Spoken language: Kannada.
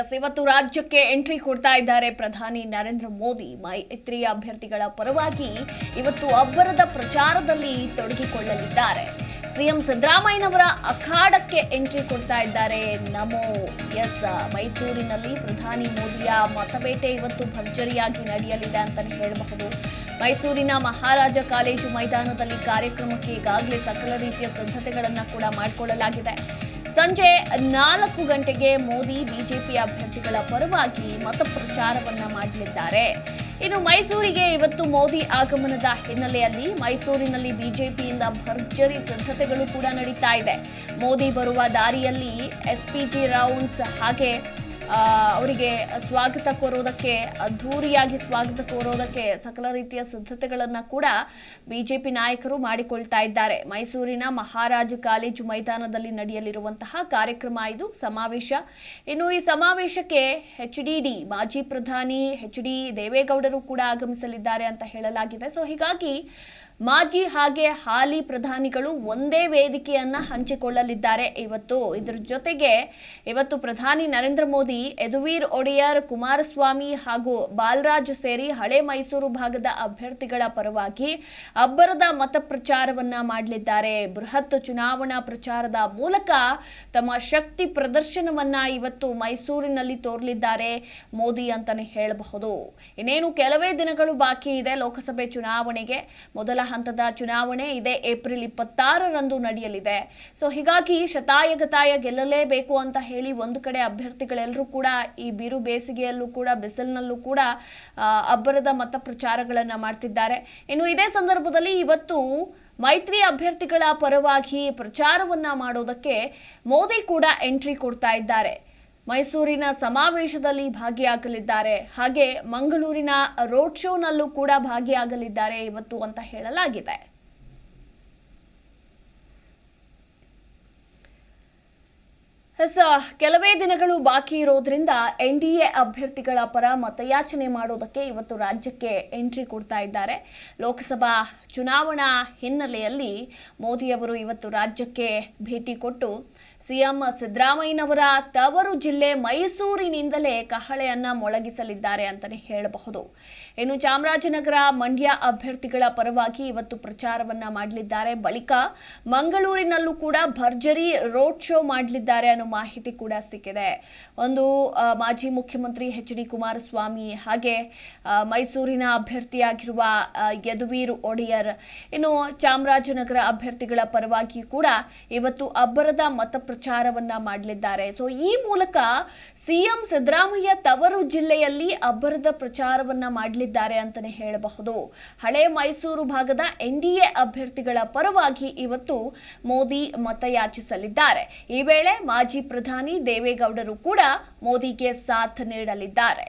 ಎಸ್, ಇವತ್ತು ರಾಜ್ಯಕ್ಕೆ ಎಂಟ್ರಿ ಕೊಡ್ತಾ ಇದ್ದಾರೆ ಪ್ರಧಾನಿ ನರೇಂದ್ರ ಮೋದಿ. ಮೈತ್ರಿ ಅಭ್ಯರ್ಥಿಗಳ ಪರವಾಗಿ ಇವತ್ತು ಅಬ್ಬರದ ಪ್ರಚಾರದಲ್ಲಿ ತೊಡಗಿಕೊಳ್ಳಲಿದ್ದಾರೆ. ಸಿಎಂ ಸಿದ್ದರಾಮಯ್ಯನವರ ಅಖಾಡಕ್ಕೆ ಎಂಟ್ರಿ ಕೊಡ್ತಾ ಇದ್ದಾರೆ. ನಮೋ, ಎಸ್, ಮೈಸೂರಿನಲ್ಲಿ ಪ್ರಧಾನಿ ಮೋದಿಯ ಮತಬೇಟೆ ಇವತ್ತು ಭರ್ಜರಿಯಾಗಿ ನಡೆಯಲಿದೆ ಅಂತಲೇ ಹೇಳಬಹುದು. ಮೈಸೂರಿನ ಮಹಾರಾಜ ಕಾಲೇಜು ಮೈದಾನದಲ್ಲಿ ಕಾರ್ಯಕ್ರಮಕ್ಕೆ ಈಗಾಗಲೇ ಸಕಲ ರೀತಿಯ ಸಿದ್ಧತೆಗಳನ್ನು ಕೂಡ ಮಾಡಿಕೊಳ್ಳಲಾಗಿದೆ. ಸಂಜೆ ನಾಲ್ಕು ಗಂಟೆಗೆ ಮೋದಿ ಬಿಜೆಪಿ ಅಭ್ಯರ್ಥಿಗಳ ಪರವಾಗಿ ಮತ ಪ್ರಚಾರವನ್ನ ಮಾಡಲಿದ್ದಾರೆ. ಇನ್ನು ಮೈಸೂರಿಗೆ ಇವತ್ತು ಮೋದಿ ಆಗಮನದ ಹಿನ್ನೆಲೆಯಲ್ಲಿ ಮೈಸೂರಿನಲ್ಲಿ ಬಿಜೆಪಿಯಿಂದ ಭರ್ಜರಿ ಸಿದ್ಧತೆಗಳು ಕೂಡ ನಡೀತಾ ಇದೆ. ಮೋದಿ ಬರುವ ದಾರಿಯಲ್ಲಿ ಎಸ್ಪಿಜಿ ರೌಂಡ್ಸ್ ಹಾಗೆ ಅವರಿಗೆ ಸ್ವಾಗತ ಕೋರೋದಕ್ಕೆ, ಅದ್ಧೂರಿಯಾಗಿ ಸ್ವಾಗತ ಕೋರೋದಕ್ಕೆ ಸಕಲ ರೀತಿಯ ಸಿದ್ಧತೆಗಳನ್ನು ಕೂಡ ಬಿಜೆಪಿ ನಾಯಕರು ಮಾಡಿಕೊಳ್ತಾ ಇದ್ದಾರೆ. ಮೈಸೂರಿನ ಮಹಾರಾಜ ಕಾಲೇಜು ಮೈದಾನದಲ್ಲಿ ನಡೆಯಲಿರುವಂತಹ ಕಾರ್ಯಕ್ರಮ ಇದು, ಸಮಾವೇಶ. ಇನ್ನು ಈ ಸಮಾವೇಶಕ್ಕೆ ಎಚ್ ಡಿ ಮಾಜಿ ಪ್ರಧಾನಿ ಎಚ್ ಡಿ ದೇವೇಗೌಡರು ಕೂಡ ಆಗಮಿಸಲಿದ್ದಾರೆ ಅಂತ ಹೇಳಲಾಗಿದೆ. ಸೊ ಹೀಗಾಗಿ ಮಾಜಿ ಹಾಗೆ ಹಾಲಿ ಪ್ರಧಾನಿಗಳು ಒಂದೇ ವೇದಿಕೆಯನ್ನ ಹಂಚಿಕೊಳ್ಳಲಿದ್ದಾರೆ. ಇವತ್ತು ಇದರ ಜೊತೆಗೆ ಇವತ್ತು ಪ್ರಧಾನಿ ನರೇಂದ್ರ ಮೋದಿ, ಯದುವೀರ್ ಒಡೆಯರ್, ಕುಮಾರಸ್ವಾಮಿ ಹಾಗೂ ಬಾಲರಾಜ್ ಸೇರಿ ಹಳೆ ಮೈಸೂರು ಭಾಗದ ಅಭ್ಯರ್ಥಿಗಳ ಪರವಾಗಿ ಅಬ್ಬರದ ಮತ ಪ್ರಚಾರವನ್ನ ಮಾಡಲಿದ್ದಾರೆ. ಬೃಹತ್ ಚುನಾವಣಾ ಪ್ರಚಾರದ ಮೂಲಕ ತಮ್ಮ ಶಕ್ತಿ ಪ್ರದರ್ಶನವನ್ನ ಇವತ್ತು ಮೈಸೂರಿನಲ್ಲಿ ತೋರಲಿದ್ದಾರೆ ಮೋದಿ ಅಂತಾನೆ ಹೇಳಬಹುದು. ಇನ್ನೇನು ಕೆಲವೇ ದಿನಗಳು ಬಾಕಿ ಇದೆ ಲೋಕಸಭೆ ಚುನಾವಣೆಗೆ. ಮೊದಲ ಹಂತದ ಚುನಾವಣೆ ಇದೆ, ಏಪ್ರಿಲ್ ಇಪ್ಪತ್ತಾರರಂದು ನಡೆಯಲಿದೆ. ಸೊ, ಹೀಗಾಗಿ ಶತಾಯಗತಾಯ ಗೆಲ್ಲಲೇಬೇಕು ಅಂತ ಹೇಳಿ ಒಂದು ಕಡೆ ಅಭ್ಯರ್ಥಿಗಳೆಲ್ಲರೂ ಕೂಡ ಈ ಬಿರು ಬೇಸಿಗೆಯಲ್ಲೂ ಕೂಡ, ಬಿಸಿಲಿನಲ್ಲೂ ಕೂಡ ಅಬ್ಬರದ ಮತ ಪ್ರಚಾರಗಳನ್ನು ಮಾಡ್ತಿದ್ದಾರೆ. ಇನ್ನು ಇದೇ ಸಂದರ್ಭದಲ್ಲಿ ಇವತ್ತು ಮೈತ್ರಿ ಅಭ್ಯರ್ಥಿಗಳ ಪರವಾಗಿ ಪ್ರಚಾರವನ್ನ ಮಾಡೋದಕ್ಕೆ ಮೋದಿ ಕೂಡ ಎಂಟ್ರಿ ಕೊಡ್ತಾ ಇದ್ದಾರೆ. ಮೈಸೂರಿನ ಸಮಾವೇಶದಲ್ಲಿ ಭಾಗಿಯಾಗಲಿದ್ದಾರೆ. ಹಾಗೆ ಮಂಗಳೂರಿನ ರೋಡ್ ಶೋನಲ್ಲೂ ಕೂಡ ಭಾಗಿಯಾಗಲಿದ್ದಾರೆ ಇವತ್ತು ಅಂತ ಹೇಳಲಾಗಿದೆ. ಎಸ್, ಕೆಲವೇ ದಿನಗಳು ಬಾಕಿ ಇರೋದ್ರಿಂದ ಎನ್ ಡಿ ಎ ಅಭ್ಯರ್ಥಿಗಳ ಪರ ಮತಯಾಚನೆ ಮಾಡೋದಕ್ಕೆ ಇವತ್ತು ರಾಜ್ಯಕ್ಕೆ ಎಂಟ್ರಿ ಕೊಡ್ತಾ ಇದ್ದಾರೆ. ಲೋಕಸಭಾ ಚುನಾವಣಾ ಹಿನ್ನೆಲೆಯಲ್ಲಿ ಮೋದಿಯವರು ಇವತ್ತು ರಾಜ್ಯಕ್ಕೆ ಭೇಟಿ ಕೊಟ್ಟು ಸಿಎಂ ಸಿದ್ದರಾಮಯ್ಯನವರ ತವರು ಜಿಲ್ಲೆ ಮೈಸೂರಿನಿಂದಲೇ ಕಹಳೆಯನ್ನ ಮೊಳಗಿಸಲಿದ್ದಾರೆ ಅಂತಲೇ ಹೇಳಬಹುದು. ಇನ್ನು ಚಾಮರಾಜನಗರ ಮಂಡ್ಯ ಅಭ್ಯರ್ಥಿಗಳ ಪರವಾಗಿ ಇವತ್ತು ಪ್ರಚಾರವನ್ನ ಮಾಡಲಿದ್ದಾರೆ. ಬಳಿಕ ಮಂಗಳೂರಿನಲ್ಲೂ ಕೂಡ ಭರ್ಜರಿ ರೋಡ್ ಶೋ ಮಾಡಲಿದ್ದಾರೆ ಅನ್ನೋ ಮಾಹಿತಿ ಕೂಡ ಸಿಕ್ಕಿದೆ. ಒಂದು ಮಾಜಿ ಮುಖ್ಯಮಂತ್ರಿ ಎಚ್ ಡಿ ಕುಮಾರಸ್ವಾಮಿ ಹಾಗೆ ಮೈಸೂರಿನ ಅಭ್ಯರ್ಥಿಯಾಗಿರುವ ಯದುವೀರ್ ಒಡೆಯರ್. ಇನ್ನು ಚಾಮರಾಜನಗರ ಅಭ್ಯರ್ಥಿಗಳ ಪರವಾಗಿ ಕೂಡ ಇವತ್ತು ಅಬ್ಬರದ ಮತ ಪ್ರಚಾರವನ್ನ ಮಾಡಲಿದ್ದಾರೆ. ಸೊ ಈ ಮೂಲಕ ಸಿಎಂ ಸಿದ್ದರಾಮಯ್ಯ ತವರು ಜಿಲ್ಲೆಯಲ್ಲಿ ಅಬ್ಬರದ ಪ್ರಚಾರವನ್ನ ಮಾಡಲಿದ್ದಾರೆ ಅಂತಾನೆ ಹೇಳಬಹುದು. ಹಳೆ ಮೈಸೂರು ಭಾಗದ ಎನ್ಡಿಎ ಅಭ್ಯರ್ಥಿಗಳ ಪರವಾಗಿ ಇವತ್ತು ಮೋದಿ ಮತಯಾಚಿಸಲಿದ್ದಾರೆ. ಈ ವೇಳೆ ಮಾಜಿ ಪ್ರಧಾನಿ ದೇವೇಗೌಡರು ಕೂಡ ಮೋದಿಗೆ ಸಾಥ್ ನೀಡಲಿದ್ದಾರೆ.